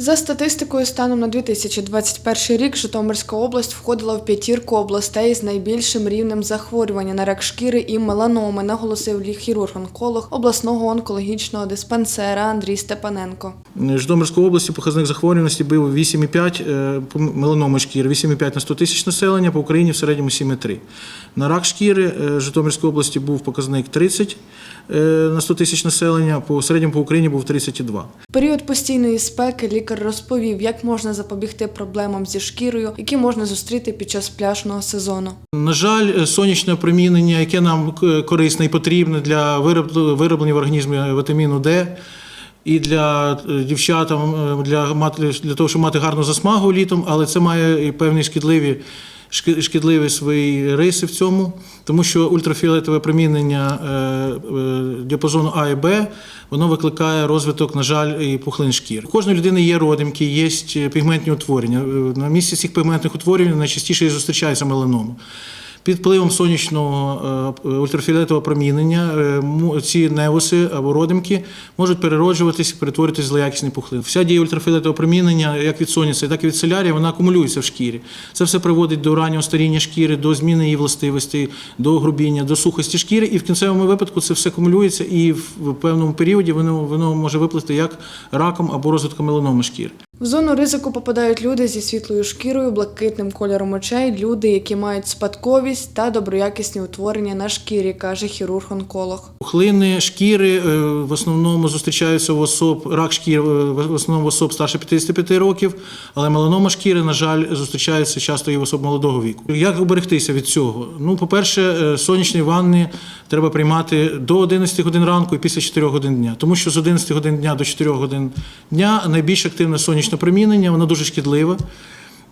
За статистикою, станом на 2021 рік Житомирська область входила в п'ятірку областей з найбільшим рівнем захворювання на рак шкіри і меланоми, наголосив хірург-онколог обласного онкологічного диспансера Андрій Степаненко. Житомирської області показник захворюваності був 8,5 е, меланоми шкіри, 8,5 на 100 тисяч населення, по Україні в середньому 7,3. На рак шкіри е, Житомирської області був показник 30 е, на 100 тисяч населення, по середньому по Україні був 32. В період постійної спеки лікар розповів, як можна запобігти проблемам зі шкірою, які можна зустріти під час пляжного сезону. На жаль, е, сонячне промінення, яке нам е, корисне і потрібне для вироб- вироблення в організмі вітаміну Д. І для е, дівчат, е, для, мати- для того, щоб мати гарну засмагу літом, але це має і певні шкідливі, шкідливі свої риси в цьому, тому що ультрафіолетове промінення е, е, діапазону А і Б воно викликає розвиток, на жаль, і пухлин шкір. У кожної людини є родимки, є пігментні утворення. Е, На місці цих пігментних утворень найчастіше і зустрічається меланома. Під впливом сонячного е, ультрафіолетового промінення е, ці невуси або родимки можуть перероджуватися і перетворитися в злоякісні пухлини. Вся дія ультрафіолетового промінення, як від сонця, так і від солярія, вона акумулюється в шкірі. Це все приводить до раннього старіння шкіри, до зміни її властивостей, до грубіння, до сухості шкіри. І в кінцевому випадку це все акумулюється, і в певному періоді воно, воно може виплисти як раком або розвитком меланоми шкіри. В зону ризику попадають люди зі світлою шкірою, блакитним кольором очей, люди, які мають спадковість та доброякісні утворення на шкірі, каже хірург-онколог. Пухлини шкіри е, в основному зустрічаються в особ, рак шкіри е, в основному в особ старше 55 років, але меланома шкіри, на жаль, зустрічається часто і в особ молодого віку. Як уберегтися від цього? Ну, по-перше, е, сонячні ванни треба приймати до 11 годин ранку і після 4 годин дня, тому що з 11 годин дня до 4 годин дня найбільш активне сонячне промінення, воно дуже шкідливе.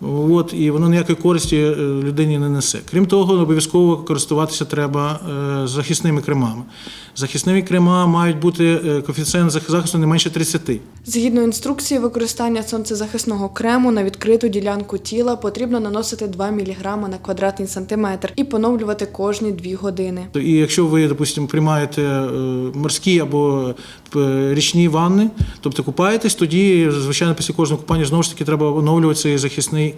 От, і воно ніякої користі е, людині не несе. Крім того, обов'язково користуватися треба е, захисними кремами. Захисними крема мають бути е, коефіцієнт захисту не менше 30. Згідно інструкції, використання сонцезахисного крему на відкриту ділянку тіла потрібно наносити 2 мг на квадратний сантиметр і поновлювати кожні 2 години. І якщо ви, допустимо, приймаєте морські або річні ванни, тобто купаєтесь, тоді, звичайно, після кожного купання знову ж таки треба оновлювати цей захисний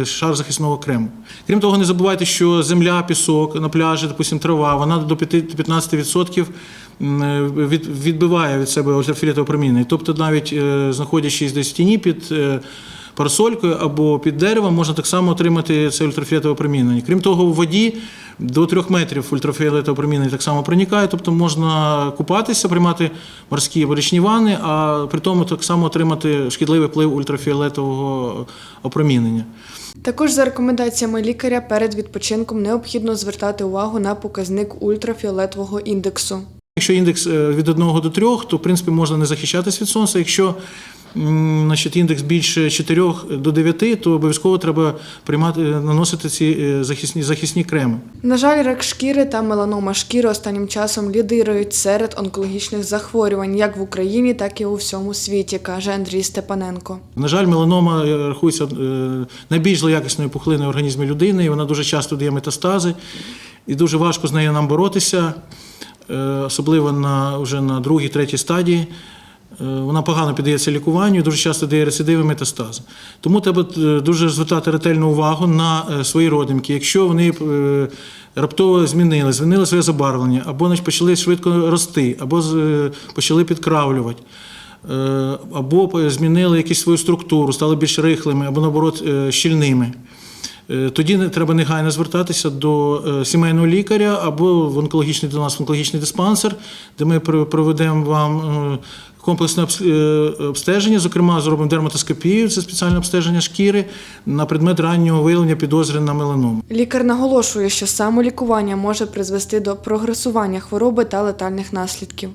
е, шар захисного крему. Крім того, не забувайте, що земля, пісок на пляжі, допустим, трава, вона до 5-15% е, від- відбиває від себе ультрафіолетове проміння. Тобто, навіть е, знаходячись десь в тіні під парасолькою або під деревом, можна так само отримати це ультрафіолетове промінення. Крім того, в воді до трьох метрів ультрафіолетове промінення так само проникає, тобто можна купатися, приймати морські або річні ванни, а при тому так само отримати шкідливий вплив ультрафіолетового опромінення. Також за рекомендаціями лікаря перед відпочинком необхідно звертати увагу на показник ультрафіолетового індексу. Якщо індекс е, від 1 до 3, то в принципі можна не захищатись від сонця. Якщо значить, індекс більше 4 до 9, то обов'язково треба приймати, наносити ці е, захисні, захисні креми. На жаль, рак шкіри та меланома шкіри останнім часом лідирують серед онкологічних захворювань як в Україні, так і у всьому світі, каже Андрій Степаненко. На жаль, меланома е, рахується е, найбільш злоякісною пухлиною в організмі людини, і вона дуже часто дає метастази, і дуже важко з нею нам боротися, е, особливо на, вже на другій, третій стадії. Е, Вона погано піддається лікуванню, дуже часто дає рецидиви метастази. Тому треба е, дуже звертати ретельну увагу на е, свої родимки. Якщо вони раптово змінили, змінили своє забарвлення, або значить, почали швидко рости, або почали підкравлювати. Або змінили якусь свою структуру, стали більш рихлими, або наоборот щільними. Е, Тоді не- треба негайно звертатися до е, сімейного лікаря або в онкологічний до нас в онкологічний диспансер, де ми про- проведемо вам е, комплексне обс- обстеження. Зокрема, зробимо дерматоскопію, це спеціальне обстеження шкіри на предмет раннього виявлення підозри на меланому. Лікар наголошує, що самолікування може призвести до прогресування хвороби та летальних наслідків.